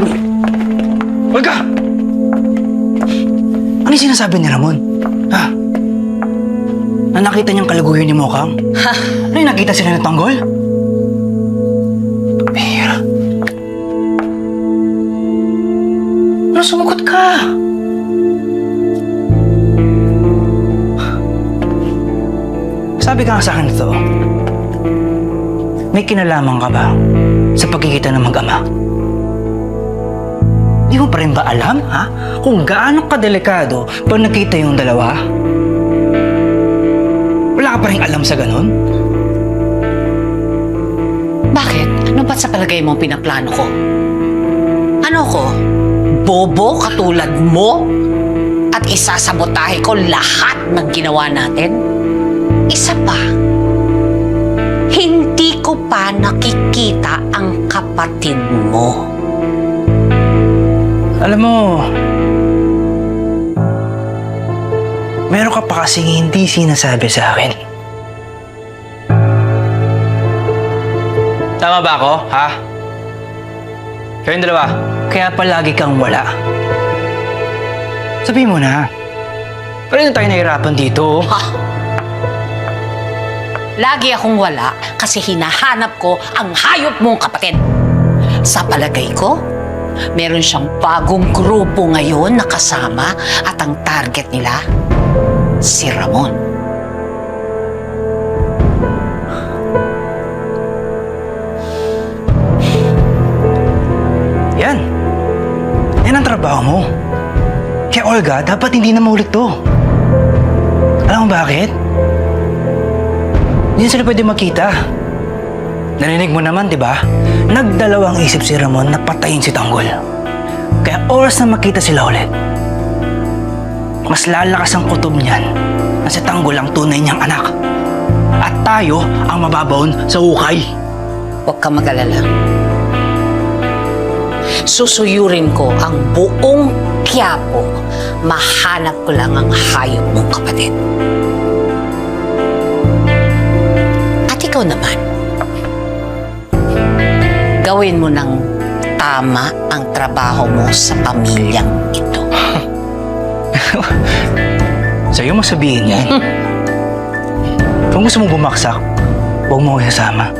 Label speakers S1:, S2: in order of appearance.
S1: Olga! Ano yung sinasabi ni Ramon? Ha? Na nakita niyang kalaguyan ni Mokang?
S2: Ha?
S1: Ano yung nakita sila ng tanggol? Pera. Ano sumagot ka? Sabi ka nga sa akin ito, may kinalaman ka ba sa pagkikita ng mag-ama? Di mo pa rin ba alam, ha? Kung gaano kadelikado pag nakita yung dalawa? Wala ka pa rin alam sa ganun?
S2: Bakit? Ano ba sa palagay mo pinaplano ko? Ano ko? Bobo katulad mo? At isasabotahe ko lahat ng ginawa natin? Isa pa, hindi ko pa nakikita ang kapatid mo.
S1: Alam mo, meron ka pa kasing hindi sinasabi sa akin. Tama ba ako, ha? Kayong dalawa, kaya palagi kang wala. Sabihin mo na. Paano tayo nahirapan dito?
S2: Ha? Lagi akong wala kasi hinahanap ko ang hayop mong kapatid. Sa palagay ko, meron siyang bagong grupo ngayon na kasama at ang target nila, si Ramon.
S1: Yan. Yan ang trabaho mo. Kaya Olga, dapat hindi na maulit to. Alam mo bakit? Hindi sila pwede makita. Narinig mo naman, di ba? Nagdalawang isip si Ramon na patayin si Tanggol. Kaya oras na makita sila ulit, mas lalakas ang kutob niyan na si Tanggol ang tunay niyang anak. At tayo ang mababaon sa hukay.
S2: Huwag ka mag-alala. Susuyurin ko ang buong Quiapo. Mahanap ko lang ang hayop mong kapatid. At ikaw naman, gawin mo ng tama ang trabaho mo sa pamilyang ito.
S1: Sa'yo mo sabihin yan. Kung gusto mong bumaksak, huwag mo ako isasama.